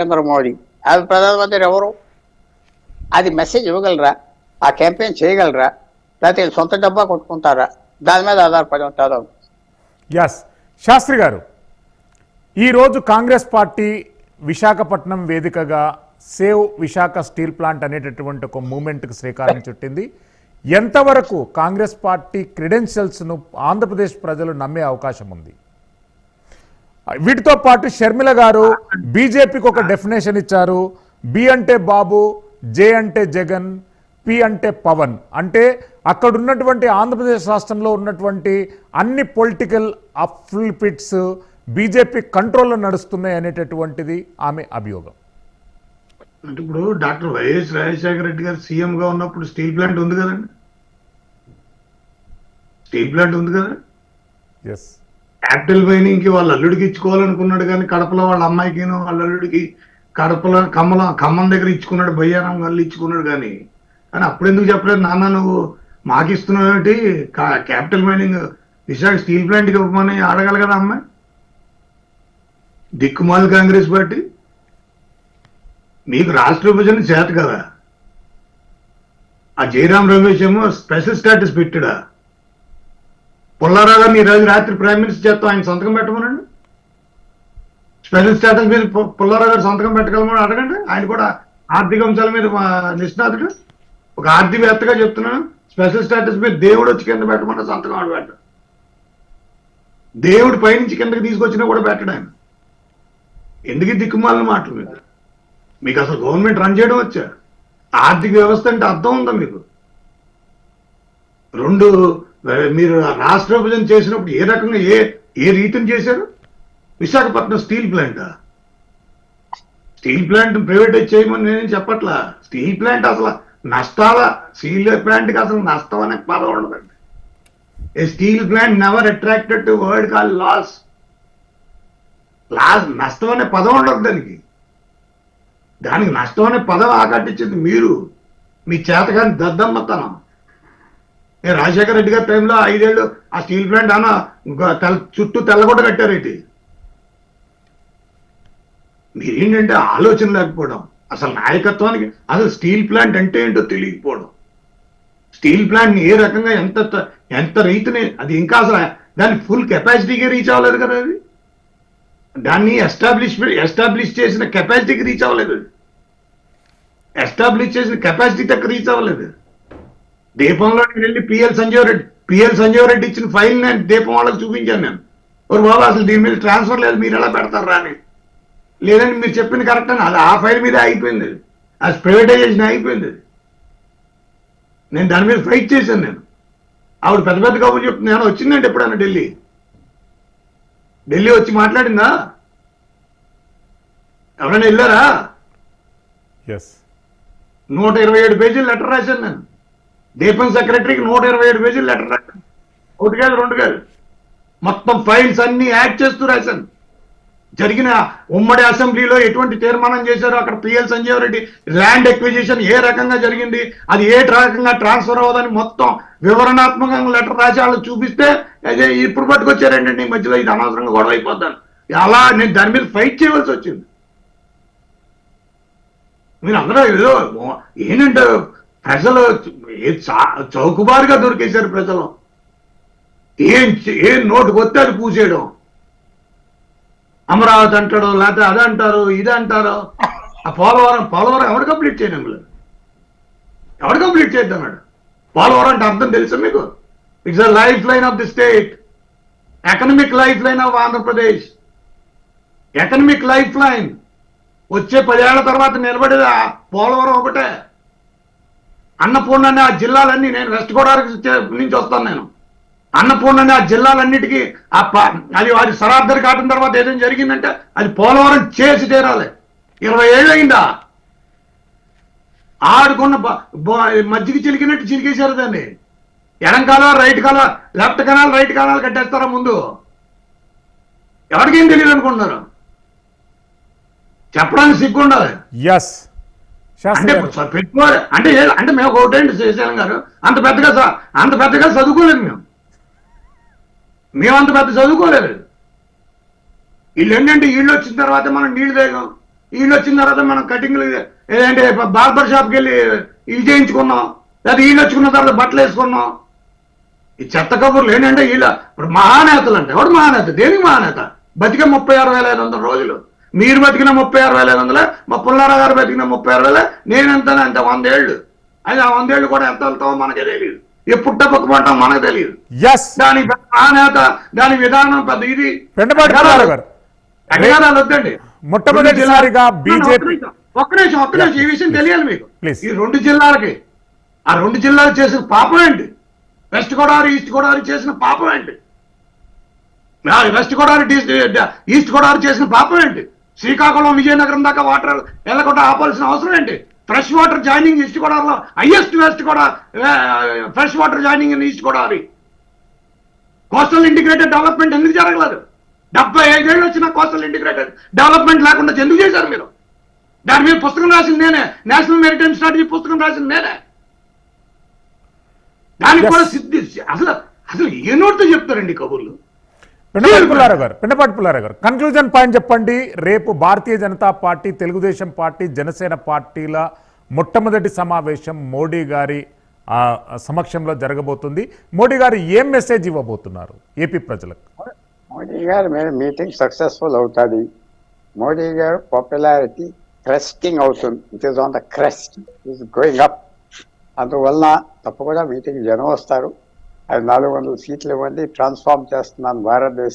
నరేంద్ర మోడీ. అది ప్రధానమంత్రి ఎవరు? అది మెసేజ్ ఇవ్వగలరా? ఆ క్యాంపెయిన్ చేయగలరా? లేకపోతే సొంత డబ్బా కొట్టుకుంటారా? దాని మీద ఆధారపడి ఉంటారు. ఎస్ శాస్త్రి గారు ఈరోజు కాంగ్రెస్ పార్టీ విశాఖపట్నం వేదికగా సేవ్ విశాఖ స్టీల్ ప్లాంట్ అనేటటువంటి ఒక మూమెంట్కి శ్రీకారం చుట్టింది. ఎంతవరకు కాంగ్రెస్ పార్టీ క్రెడెన్షియల్స్ను ఆంధ్రప్రదేశ్ ప్రజలు నమ్మే అవకాశం ఉంది? వీటితో పాటు షర్మిల గారు బీజేపీకి ఒక డెఫినేషన్ ఇచ్చారు. బి అంటే బాబు జే అంటే జగన్ పి అంటే పవన్. అంటే అక్కడ ఉన్నటువంటి ఆంధ్రప్రదేశ్ రాష్ట్రంలో ఉన్నటువంటి అన్ని పొలిటికల్ అఫ్లిపిట్స్ బీజేపీ కంట్రోల్లో నడుస్తున్నాయి అనేటటువంటిది ఆమె అభియోగం. అంటే ఇప్పుడు డాక్టర్ వైఎస్ రాజశేఖర రెడ్డి గారు సీఎం గా ఉన్నప్పుడు స్టీల్ ప్లాంట్ ఉంది కదండి? స్టీల్ ప్లాంట్ ఉంది కదా? ఎస్ యాక్టల్ మైనింగ్కి వాళ్ళ అల్లుడికి ఇచ్చుకోవాలనుకున్నాడు కానీ కడపలో వాళ్ళ అమ్మాయికి వాళ్ళ అల్లుడికి కడపలో కమ్మల ఖమ్మం దగ్గర ఇచ్చుకున్నాడు బయ్యారం వాళ్ళు ఇచ్చుకున్నాడు కానీ. కానీ అప్పుడు ఎందుకు చెప్పలేదు నాన్న నువ్వు మాకు ఇస్తున్నావు క్యాపిటల్ మైనింగ్ విశాఖ స్టీల్ ప్లాంట్కి ఇవ్వమని అడగాలి కదా అమ్మాయి దిక్కుమాల కాంగ్రెస్ పార్టీ. మీకు రాష్ట్ర విభజన చేత కదా. ఆ జయరాం రమేష్ ఏమో స్పెషల్ స్టాటస్ పెట్టాడా? పుల్లారావు గారిని ఈరోజు రాత్రి ప్రైమ్ మినిస్టర్ చేత ఆయన సంతకం పెట్టమనండి? స్పెషల్ స్టేటస్ మీద పు- పుల్లారావు గారు సంతకం పెట్టగలమని అడగండి. ఆయన కూడా ఆర్థిక అంశాల మీద మా నిష్ణాతుడు. ఒక ఆర్థికవేత్తగా చెప్తున్నాను. స్పెషల్ స్టేటస్ మీద దేవుడు వచ్చి కింద పెట్టమన్న సంతకం ఆడు పెట్ట దేవుడు పైనుంచి కిందకి తీసుకొచ్చినా కూడా పెట్టడు ఆయన. ఎందుకు ఈ దిక్కుమాలిన మాటలు మీద మీకు అసలు గవర్నమెంట్ రన్ చేయడం వచ్చా? ఆర్థిక వ్యవస్థ అంటే అర్థం ఉందా మీకు? రెండు మీరు రాష్ట్ర విభజన చేసినప్పుడు ఏ రకంగా ఏ ఏ రీతిని చేశారు? Visakhapatnam steel plant? Steel plant privatise చేయమని నేనేం చెప్పట్లా? స్టీల్ ప్లాంట్ అసలు నష్టాల స్టీల్ ప్లాంట్కి అసలు నష్టం అనే పదం ఉండదండి. A steel plant never attracted to word call loss loss నష్టం అనే పదం ఉండదు దానికి. దానికి నష్టం అనే పదం ఆకట్టించింది మీరు. మీ చేతగాని దద్దమ్మతనం. రాజశేఖర రెడ్డి గారి టైంలో ఐదేళ్ళు ఆ స్టీల్ ప్లాంట్ అన్న తెల్ల చుట్టూ తెల్లగొట్ట కట్టారేంటి మీరేంటంటే ఆలోచన లేకపోవడం అసలు నాయకత్వానికి అసలు స్టీల్ ప్లాంట్ అంటే ఏంటో తెలియకపోవడం. స్టీల్ ప్లాంట్ని ఏ రకంగా ఎంత ఎంత రీతిని అది ఇంకా అసలు దాని ఫుల్ కెపాసిటీకి రీచ్ అవ్వలేదు కదా అది. దాన్ని ఎస్టాబ్లిష్ ఎస్టాబ్లిష్ చేసిన కెపాసిటీకి రీచ్ అవ్వలేదు అది. ఎస్టాబ్లిష్ చేసిన కెపాసిటీ తక్కువ రీచ్ అవ్వలేదు దీపంలో నేను వెళ్ళి పిఎల్ సంజీవ్ రెడ్డి పిఎల్ సంజీవ్ రెడ్డి ఇచ్చిన ఫైల్ నేను దీపం వాళ్ళకి చూపించాను నేను. ఒక బాబు అసలు దీని మీద ట్రాన్స్ఫర్ లేదు మీరు ఎలా పెడతారా అని. లేదని మీరు చెప్పింది కరెక్ట్ అని అది ఆ ఫైల్ మీద అయిపోయింది అది. ప్రైవేటైజేషన్ అయిపోయింది. నేను దాని మీద ఫైట్ చేశాను నేను. ఆవిడ పెద్ద పెద్ద కబుర్లు చెప్తుంది నేను వచ్చిందంటే ఎప్పుడన్నా ఢిల్లీ? ఢిల్లీ వచ్చి మాట్లాడిందా? ఎవరైనా వెళ్ళారా? ఎస్ నూట ఇరవై ఏడు పేజీలు లెటర్ రాశాను నేను. దీపం సెక్రటరీకి నూట ఇరవై ఏడు పేజీలు లెటర్ రాశాను ఒకటి కాదు రెండు కాదు. మొత్తం ఫైల్స్ అన్ని యాడ్ చేస్తూ రాశాను జరిగిన ఉమ్మడి అసెంబ్లీలో ఎటువంటి తీర్మానం చేశారు అక్కడ PL Sanjeev Reddy land acquisition ఏ రకంగా జరిగింది అది ఏ రకంగా ట్రాన్స్ఫర్ అవ్వదని మొత్తం వివరణాత్మకంగా లెటర్ రాసి వాళ్ళు చూపిస్తే అదే ఇప్పుడు పట్టుకొచ్చారండి ఈ మధ్యలో ఇది అనవసరంగా గొడవ అయిపోద్దాను. అలా నేను దాని మీద ఫైట్ చేయవలసి వచ్చింది. మీరు అందరూ ఏదో ఏంటంటే ప్రజలు ఏ చా- చౌకబారుగా దొరికేశారు ప్రజలు. ఏం చే- ఏం నోటుకు వస్తే అది పూసేయడం. అమరావతి అంటాడు లేకపోతే అది అంటారు ఇది అంటారు. ఆ పోలవరం పోలవరం ఎవడు కంప్లీట్ చేయను ఎవడు కంప్లీట్ చేద్దాం పోలవరం అంటే అర్థం తెలుసా మీకు? It's a life line of the state economic life line of Andhra Pradesh economic life line వచ్చే పదేళ్ళ తర్వాత నిలబడేది ఆ పోలవరం ఒకటే. అన్నపూర్ణ అనే ఆ జిల్లాలన్నీ నేను వెస్ట్ గోదావరి నుంచి వస్తాను నేను. అన్నపూర్ణ అనే ఆ జిల్లాలన్నిటికీ ఆ ప- అది వారి సరార్థరి కాటిన తర్వాత ఏదైనా జరిగిందంటే అది పోలవరం చేసి తీరాలి. ఇరవై ఏళ్ళు అయిందా? ఆడుకున్న బ- మజ్జిగ చిలికినట్టు చిలికేశారు దాన్ని. ఎడం కాల రైట్ కాల లెఫ్ట్ కనాల్ రైట్ కనాల్ కట్టేస్తారా ముందు? ఎవరికేం తెలియదు అనుకుంటున్నారు చెప్పడానికి సిగ్గు ఉండాలి ఎస్ అంటే పెట్టుకోవాలి. అంటే అంటే మేము ఒకటేంటి శ్రీశైలం గారు. అంత పెద్దగా అంత పెద్దగా చదువుకోలేదు మేము. మేము అంత పెద్ద చదువుకోలేదు. వీళ్ళు ఏంటంటే వీళ్ళు వచ్చిన తర్వాత మనం నీళ్ళు తాగాం వీళ్ళు వచ్చిన తర్వాత మనం కటింగ్లు ఏదంటే బార్బర్ షాప్కి వెళ్ళి ఇవి చేయించుకున్నాం. లేదా వీళ్ళు వచ్చుకున్న తర్వాత బట్టలు వేసుకున్నాం. ఈ చెత్త కబుర్లు ఏంటంటే వీళ్ళ ఇప్పుడు మహానేతలు అంటే ఎవడు మహానేత? దేనికి మహానేత? బతికే ముప్పై ఆరు వేల ఐదు వందల రోజులు. మీరు బతికిన ముప్పై ఆరు వేల ఐదు వందలే? మా పుల్లారావు గారు బతికిన ముప్పై ఆరు వేలే నేనెంత అంత వందేళ్ళు అది ఆ వందేళ్ళు కూడా ఎంత వెళ్తామో మనకే తెలియదు ఎప్పుడు తప్పకపోవటం మనకు తెలియదు దాని మహానేత దాని విధానం పెద్ద ఇది. వద్దండి. మొట్టమొదటిసారిగా ఒక్క బీజేపీ నిమిషం, ఒక్క నిమిషం ఒక్క నిమిషం. ఈ విషయం తెలియాలి మీకు. ఈ రెండు జిల్లాలకి ఆ రెండు జిల్లాలు చేసిన పాపం ఏంటి? వెస్ట్ గోదావరి ఈస్ట్ గోదావరి చేసిన పాపం ఏంటి? ఆ, వెస్ట్ గోదావరి ఈస్ట్ గోదావరి చేసిన పాపం ఏంటి? శ్రీకాకుళం విజయనగరం దాకా వాటర్ వెళ్ళకుండా ఆపాల్సిన అవసరం ఏంటి? ఫ్రెష్ వాటర్ జాయినింగ్ ఈస్ట్ గోదావరిలో highest west Godavari fresh water joining in east Godavari coastal integrated development ఎందుకు జరగలేదు? డెబ్బై ఐదేళ్ళు వచ్చిన కోస్టల్ ఇంటిగ్రేటెడ్ డెవలప్మెంట్ లేకుండా ఎందుకు చేశారు మీరు? దాని మీద పుస్తకం రాసింది నేనే. నేషనల్ మెరిటైమ్ స్ట్రాటజీ పుస్తకం రాసింది నేనే. దానికి. కూడా సిద్ధి అసలు అసలు ఏ నోటితో చెప్తారండి కబుర్లు? పెండపాటి పుల్లారావు గారు పెండపాటి పుల్లారావు గారు. కన్క్లూజన్ పాయింట్ చెప్పండి. రేపు భారతీయ జనతా పార్టీ తెలుగుదేశం పార్టీ జనసేన పార్టీల మొట్టమొదటి సమావేశం మోడీ గారి ఆ, సమక్షంలో జరగబోతుంది. మోడీ గారు ఏం మెసేజ్ ఇవ్వబోతున్నారు ఏపీ ప్రజలకు? మోడీ గారి మీద మీటింగ్ సక్సెస్ఫుల్ అవుతుంది. మోడీ గారు పాపులారిటీ క్రెస్టింగ్ అవుతుంది. It is on the crest is going up అందువల్ల తప్పకుండా మీటింగ్ జనం వస్తారు. నాలుగు వందల సీట్లు ఇవ్వండి ట్రాన్స్ఫార్మ్ చేస్తున్నాను భారతదేశం.